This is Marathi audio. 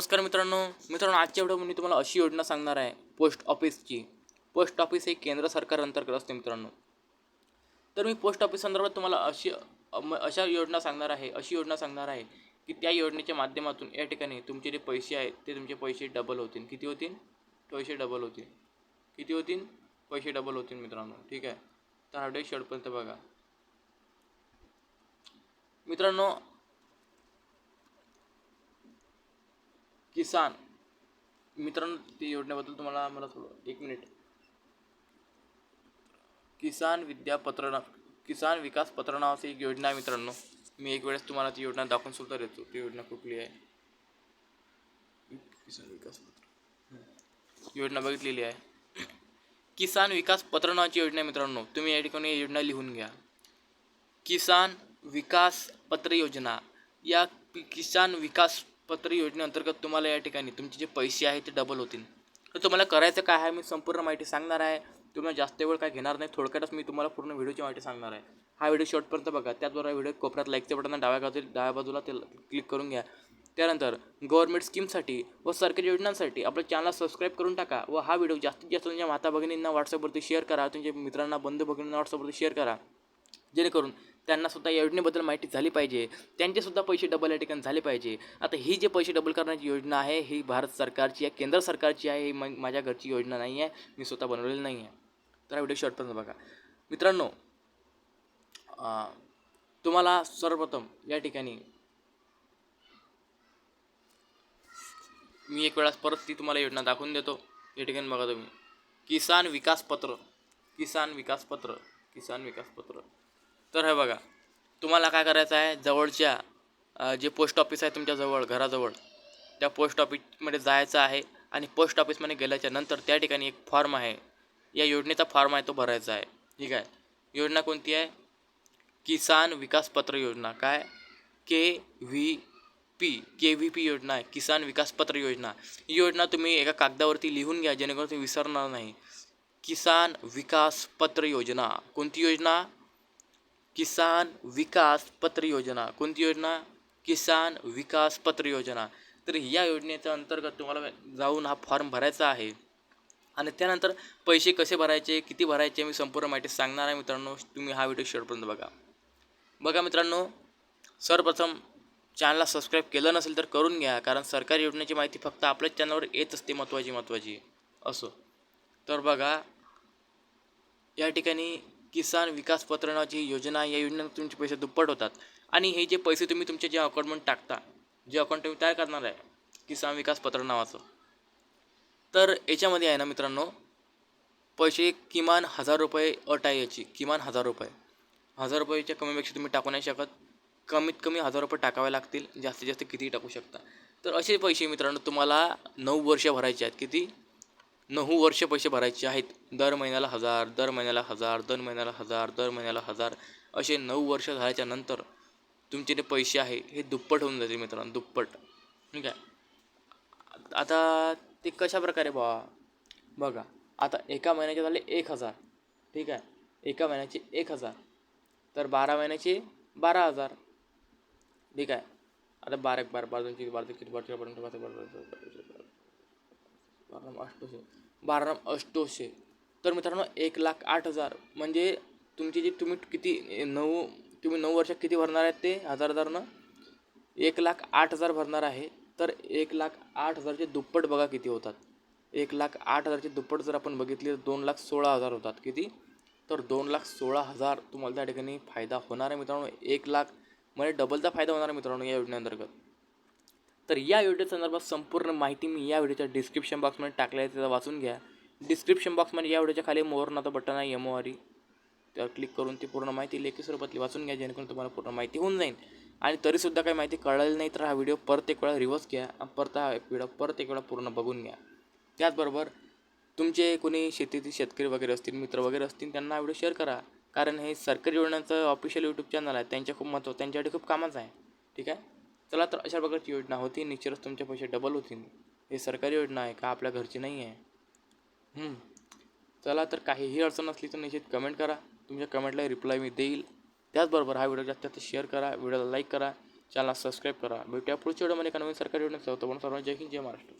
नमस्कार मित्रांनो. मित्रांनो आजच्या व्हिडिओ मी तुम्हाला अशी योजना सांगणार आहे पोस्ट ऑफिसची पोस्ट ऑफिस हे केंद्र सरकार अंतर्गत असते मित्रांनो. तर मी पोस्ट ऑफिस संदर्भात तुम्हाला अशी अशा योजना सांगणार आहे अशी योजना सांगणार आहे की त्या योजनेच्या माध्यमातून या ठिकाणी तुमचे जे पैसे आहेत ते तुमचे पैसे डबल होतील. किती होतील? पैसे डबल होतील. किती होतील? पैसे डबल होतील मित्रांनो. ठीक आहे? तर हा व्हिडिओ शेवटपर्यंत बघा. मित्रांनो किसान मित्रांनो ती योजनेबद्दल तुम्हाला मला थोडं एक मिनिट किसान विद्यापत्र किसान विकास पत्र नावाची एक योजना आहे मित्रांनो. मी एक वेळेस तुम्हाला ती योजना दाखवून सुद्धा देतो. ती योजना कुठली आहे? किसान विकास पत्र. योजना बघितलेली आहे. किसान विकास पत्र नावाची योजना आहे मित्रांनो. तुम्ही या ठिकाणी योजना लिहून घ्या. किसान विकास पत्र योजना. या किसान विकास पत्र योजनेअंतर्गत तुम्हाला या ठिकाणी तुमचे जे पैसे आहेत ते डबल होतील. तर तुम्हाला करायचं काय आहे मी संपूर्ण माहिती सांगणार आहे. तुम्हाला जास्त वेळ काय घेणार नाही. थोडक्यातच मी तुम्हाला पूर्ण व्हिडिओची माहिती सांगणार आहे. हा व्हिडिओ शॉर्टपर्यंत बघा. त्याचबरोबर व्हिडिओ कोपऱ्यात लाईकच्या बटन डाव्या बाजूला डाव्या बाजूला ते क्लिक करून घ्या. त्यानंतर गव्हर्नमेंट स्कीमसाठी व सरकारी योजनांसाठी आपलं चॅनल सबस्क्राईब करून टाका व हा व्हिडिओ जास्तीत जास्त तुमच्या माता भगिनींना व्हॉट्सअपवरती शेअर करा. तुमच्या मित्रांना बंधू भगिनींना व्हॉट्सअपवरती शेअर करा. जेणेकरून त्यांना सुद्धा या योजनेबद्दल माहिती झाली पाहिजे. त्यांचेसुद्धा पैसे डबल या ठिकाणी झाले पाहिजे. आता ही जे पैसे डबल करण्याची योजना आहे ही भारत सरकारची आहे केंद्र सरकारची आहे ही माझ्या घरची योजना नाही आहे मी स्वतः बनवलेली नाही आहे. तर हा व्हिडिओ शॉर्टपर्यंत बघा. मित्रांनो तुम्हाला सर्वप्रथम या ठिकाणी मी एक वेळा परत ती तुम्हाला योजना दाखवून देतो. या ठिकाणी बघा तुम्ही. किसान विकास पत्र. किसान विकास पत्र. किसान विकास पत्र. तर हे बघा तुम्हाला काय करायचं आहे? जवळच्या जे पोस्ट ऑफिस आहे तुमच्याजवळ घराजवळ त्या पोस्ट ऑफिसमध्ये जायचं आहे आणि पोस्ट ऑफिसमध्ये गेल्याच्यानंतर त्या ठिकाणी एक फॉर्म आहे. या योजनेचा फॉर्म आहे तो भरायचा आहे. ठीक आहे? योजना कोणती आहे? किसान विकास पत्र योजना. काय? K V P K V P योजना आहे. किसान विकास पत्र योजना. ही योजना तुम्ही एका कागदावरती लिहून घ्या जेणेकरून तुम्ही विसरणार नाही. किसान विकास पत्र योजना. कोणती योजना? किसान विकास पत्र योजना. कोणती योजना? किसान विकास पत्र योजना. तर या योजनेच्या अंतर्गत तुम्हाला जाऊन हा फॉर्म भरायचा आहे. आणि त्यानंतर पैसे कसे भरायचे किती भरायचे मी संपूर्ण माहिती सांगणार आहे मित्रांनो. तुम्ही हा व्हिडिओ शेवटपर्यंत बघा. बघा मित्रांनो सर्वप्रथम चॅनलला सबस्क्राईब केलं नसेल तर करून घ्या कारण सरकारी योजनेची माहिती फक्त आपल्याच चॅनलवर येत असते महत्त्वाची महत्त्वाची असो. तर बघा या ठिकाणी किसान विकास पत्र नावाची योजना या योजनेत तुमचे पैसे दुप्पट होतात. आणि हे जे पैसे तुम्ही तुमच्या जे अकाउंटमध्ये टाकता जे अकाउंट तुम्ही तयार करणार आहे किसान विकास पत्र नावाचं. तर याच्यामध्ये आहे ना मित्रांनो पैसे किमान हजार रुपये अट आहे याची किमान हजार रुपये. हजार रुपयेच्या कमीपेक्षा तुम्ही टाकू नाही शकत. कमीत कमी हजार रुपये टाकावे लागतील जास्तीत जास्त कितीही टाकू शकता. तर असे पैसे मित्रांनो तुम्हाला नऊ वर्ष भरायचे आहेत. किती? नऊ वर्ष पैसे भरायचे आहेत दर महिन्याला हजार दर महिन्याला हजार दर महिन्याला हजार दर महिन्याला हजार असे नऊ वर्ष झाल्याच्यानंतर तुमचे जे पैसे आहे हे दुप्पट होऊन जातील मित्रांनो दुप्पट ठीक आहे आता ते कशा प्रकारे बा बघा आता एका महिन्याचे झाले एक हजार ठीक आहे एका महिन्याचे एक हजार तर बारा महिन्याचे बारा हजार ठीक आहे आता बारा एक बारा बारा दोन किती बारा दोन किती बारा तेरा, बारा बारा बारा बाराम बारा अष्टोशे तर मित्रांनो एक लाख आठ हजार. म्हणजे तुमची जी तुम्ही किती नऊ तुम्ही नऊ वर्षात किती भरणार आहेत ते हजार हजारनं एक लाख आठ हजार भरणार आहे. तर एक लाख आठ हजारचे दुप्पट बघा किती होतात. एक लाख आठ हजारचे दुप्पट जर आपण बघितले तर दोन लाख सोळा हजार होतात. किती? तर दोन लाख सोळा हजार तुम्हाला त्या ठिकाणी फायदा होणार आहे मित्रांनो. एक लाख म्हणजे डबलचा फायदा होणार आहे मित्रांनो या योजनेअंतर्गत. तर या व्हिडिओ संदर्भात संपूर्ण माहिती मी या व्हिडिओच्या डिस्क्रिप्शन बॉक्समध्ये टाकल्या आहे त्याचा वाचून घ्या. डिस्क्रिप्शन बॉक्समध्ये या व्हिडिओच्या खाली मोर बटन आहे एम आर त्यावर क्लिक करून ती पूर्ण माहिती लेखी स्वरूपातली वाचून घ्या जेणेकरून तुम्हाला पूर्ण माहिती होऊन जाईल. आणि तरीसुद्धा काही माहिती कळाली नाही तर हा व्हिडिओ परत एक वेळा रिव्हर्स घ्या आणि परत हा व्हिडिओ परत एक वेळा पूर्ण बघून घ्या. त्याचबरोबर तुमचे कोणी शेतीतील शेतकरी वगैरे असतील मित्र वगैरे असतील त्यांना हा व्हिडिओ शेअर करा. कारण हे सरकारी योजनांचं ऑफिशियल यूट्यूब चॅनल आहे त्यांच्या खूप महत्त्व त्यांच्यासाठी खूप कामाचं आहे. ठीक आहे? चला तर अशा प्रकारची योजना होती. निश्चितच तुमचे पैसे डबल होतील. हे सरकारी योजना आहे का? आपल्या घरची नाही आहे. चला तर काहीही अडचण असली तर निश्चित कमेंट करा. तुमच्या कमेंटला रिप्लाय मी देईल. त्याचबरोबर हा व्हिडिओ जास्त जास्त शेअर करा. व्हिडिओला लाईक करा. चॅनल सबस्क्राईब करा. भेटूया पुढच्या व्हिडिओमध्ये एका नवीन सरकारी योजना होतो पण सर्वांना जय हिंद जय महाराष्ट्र.